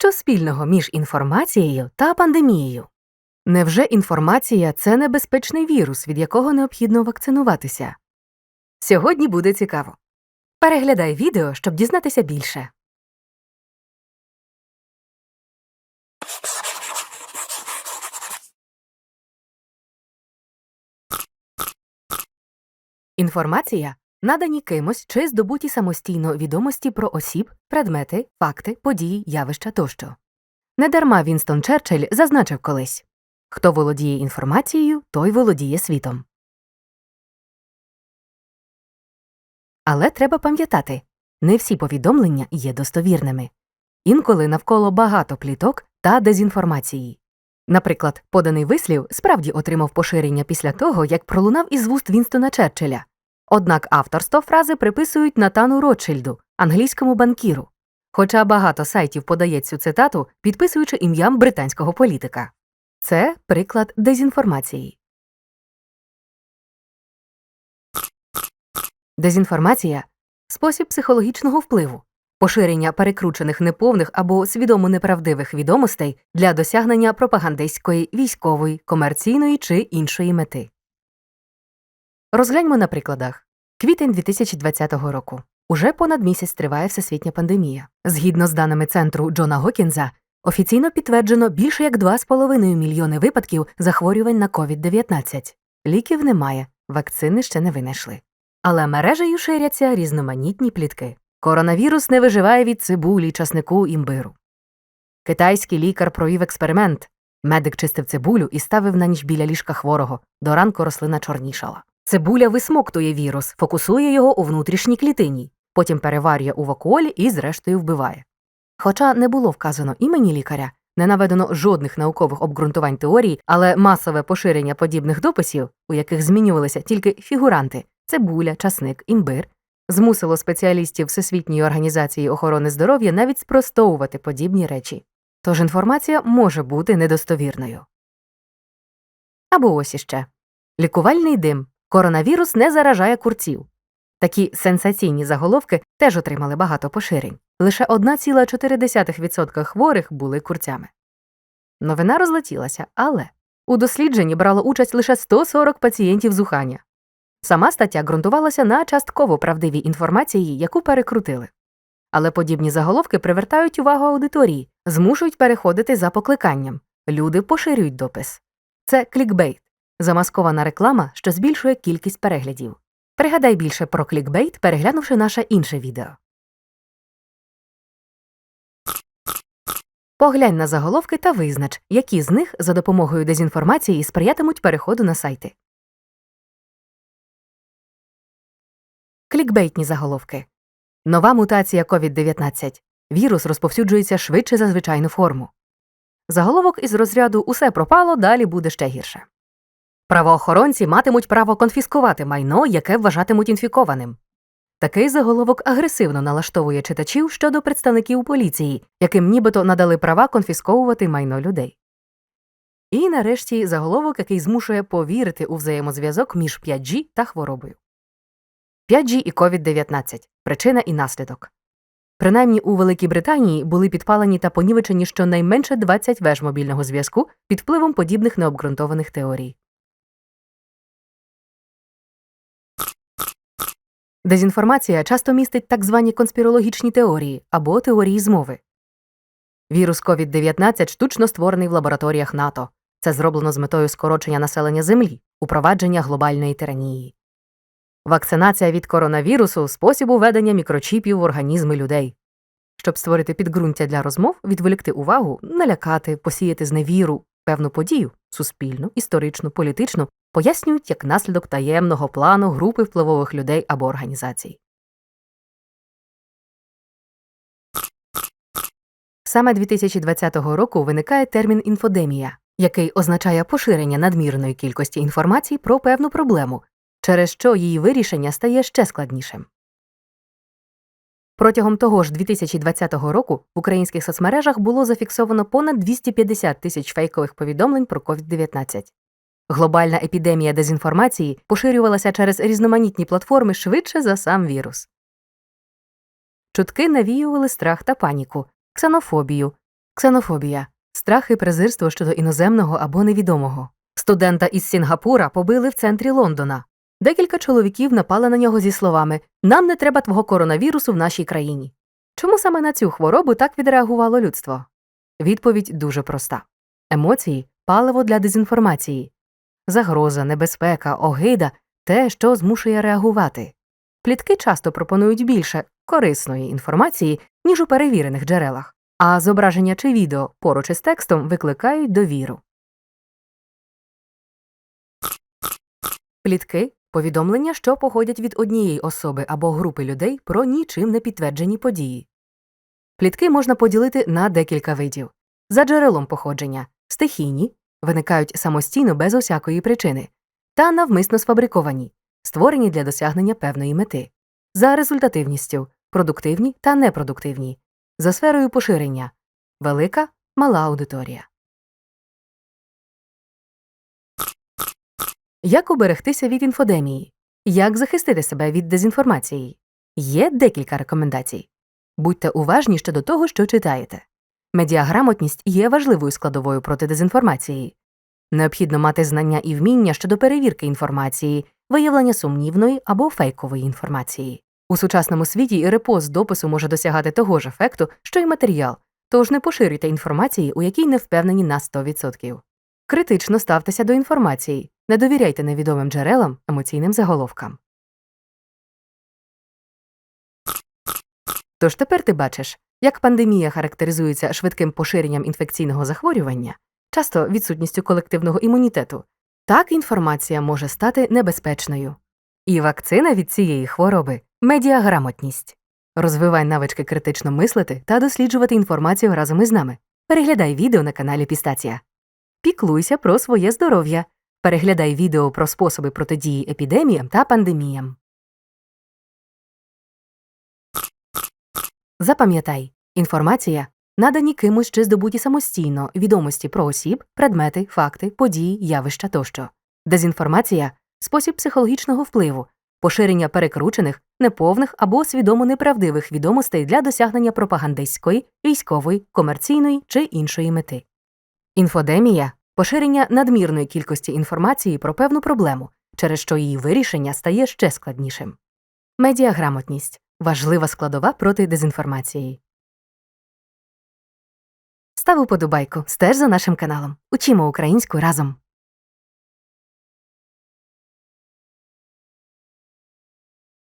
Що спільного між інформацією та пандемією? Невже інформація це небезпечний вірус, від якого необхідно вакцинуватися? Сьогодні буде цікаво. Переглядай відео, щоб дізнатися більше. Інформація надані кимось чи здобуті самостійно відомості про осіб, предмети, факти, події, явища тощо. Недарма Вінстон Черчилль зазначив колись хто володіє інформацією, той володіє світом. Але треба пам'ятати не всі повідомлення є достовірними. Інколи навколо багато пліток та дезінформації. Наприклад, поданий вислів справді отримав поширення після того, як пролунав із вуст Вінстона Черчилля. Однак авторство фрази приписують Натану Ротшильду, англійському банкіру. Хоча багато сайтів подає цю цитату, підписуючи ім'ям британського політика. Це приклад дезінформації. Дезінформація спосіб психологічного впливу, поширення перекручених неповних або свідомо неправдивих відомостей для досягнення пропагандистської, військової, комерційної чи іншої мети. Розгляньмо на прикладах. Квітень 2020 року. Уже понад місяць триває всесвітня пандемія. Згідно з даними центру Джона Гокінза, офіційно підтверджено більше як 2,5 мільйони випадків захворювань на COVID-19. Ліків немає, вакцини ще не винайшли. Але мережею ширяться різноманітні плітки. Коронавірус не виживає від цибулі, часнику, імбиру. Китайський лікар провів експеримент. Медик чистив цибулю і ставив на ніч біля ліжка хворого. До ранку рослина чорнішала. Цибуля висмоктує вірус, фокусує його у внутрішній клітині, потім переварює у вакуолі і, зрештою, вбиває. Хоча не було вказано імені лікаря, не наведено жодних наукових обґрунтувань теорії, але масове поширення подібних дописів, у яких змінювалися тільки фігуранти цибуля, часник, імбир, змусило спеціалістів Всесвітньої організації охорони здоров'я навіть спростовувати подібні речі. Тож інформація може бути недостовірною. Або ось іще лікувальний дим. Коронавірус не заражає курців. Такі сенсаційні заголовки теж отримали багато поширень. Лише 1,4% хворих були курцями. Новина розлетілася, але у дослідженні брало участь лише 140 пацієнтів з Уханя. Сама стаття ґрунтувалася на частково правдивій інформації, яку перекрутили. Але подібні заголовки привертають увагу аудиторії, змушують переходити за покликанням. Люди поширюють допис. Це клікбейт замаскована реклама, що збільшує кількість переглядів. Пригадай більше про клікбейт, переглянувши наше інше відео. Поглянь на заголовки та визнач, які з них за допомогою дезінформації сприятимуть переходу на сайти. Клікбейтні заголовки. Нова мутація COVID-19. Вірус розповсюджується швидше за звичайну форму. Заголовок із розряду Усе пропало, далі буде ще гірше. Правоохоронці матимуть право конфіскувати майно, яке вважатимуть інфікованим. Такий заголовок агресивно налаштовує читачів щодо представників поліції, яким нібито надали права конфісковувати майно людей. І нарешті заголовок, який змушує повірити у взаємозв'язок між 5G та хворобою. 5G і COVID-19 причина і наслідок. Принаймні у Великій Британії були підпалені та понівечені щонайменше 20 веж мобільного зв'язку під впливом подібних необґрунтованих теорій. Дезінформація часто містить так звані конспірологічні теорії або теорії змови. Вірус COVID-19 штучно створений в лабораторіях НАТО. Це зроблено з метою скорочення населення Землі, упровадження глобальної тиранії. Вакцинація від коронавірусу спосіб уведення мікрочіпів в організми людей. Щоб створити підґрунтя для розмов, відволікти увагу, налякати, посіяти зневіру, певну подію суспільну, історичну, політичну пояснюють як наслідок таємного плану групи впливових людей або організацій. Саме 2020 року виникає термін інфодемія, який означає поширення надмірної кількості інформації про певну проблему, через що її вирішення стає ще складнішим. Протягом того ж 2020 року в українських соцмережах було зафіксовано понад 250 тисяч фейкових повідомлень про COVID-19. Глобальна епідемія дезінформації поширювалася через різноманітні платформи швидше за сам вірус. Чутки навіювали страх та паніку, ксенофобію, Ксенофобія страх і презирство щодо іноземного або невідомого. Студента із Сінгапура побили в центрі Лондона. Декілька чоловіків напали на нього зі словами Нам не треба твого коронавірусу в нашій країні. Чому саме на цю хворобу так відреагувало людство? Відповідь дуже проста емоції паливо для дезінформації, загроза, небезпека, огида те, що змушує реагувати. Плітки часто пропонують більше корисної інформації, ніж у перевірених джерелах, а зображення чи відео поруч із текстом викликають довіру. Плітки повідомлення, що походять від однієї особи або групи людей про нічим не підтверджені події. Плітки можна поділити на декілька видів. За джерелом походження стихійні виникають самостійно без усякої причини, та навмисно сфабриковані, створені для досягнення певної мети, за результативністю продуктивні та непродуктивні, за сферою поширення велика, мала аудиторія. Як уберегтися від інфодемії? Як захистити себе від дезінформації? Є декілька рекомендацій. Будьте уважні щодо того, що читаєте. Медіаграмотність є важливою складовою проти дезінформації. Необхідно мати знання і вміння щодо перевірки інформації, виявлення сумнівної або фейкової інформації. У сучасному світі репост допису може досягати того ж ефекту, що й матеріал, тож не поширюйте інформації, у якій не впевнені на 100%. Критично ставтеся до інформації, не довіряйте невідомим джерелам, емоційним заголовкам. Тож тепер ти бачиш, як пандемія характеризується швидким поширенням інфекційного захворювання, часто відсутністю колективного імунітету, так інформація може стати небезпечною. І вакцина від цієї хвороби медіаграмотність. Розвивай навички критично мислити та досліджувати інформацію разом із нами. Переглядай відео на каналі Пістація. Піклуйся про своє здоров'я. Переглядай відео про способи протидії епідеміям та пандеміям. Запам'ятай, інформація надані кимось чи здобуті самостійно відомості про осіб, предмети, факти, події, явища тощо. Дезінформація спосіб психологічного впливу, поширення перекручених, неповних або свідомо неправдивих відомостей для досягнення пропагандистської, військової, комерційної чи іншої мети. Інфодемія поширення надмірної кількості інформації про певну проблему, через що її вирішення стає ще складнішим. Медіаграмотність важлива складова проти дезінформації. Став уподобайку, стеж за нашим каналом. Учімо українську разом.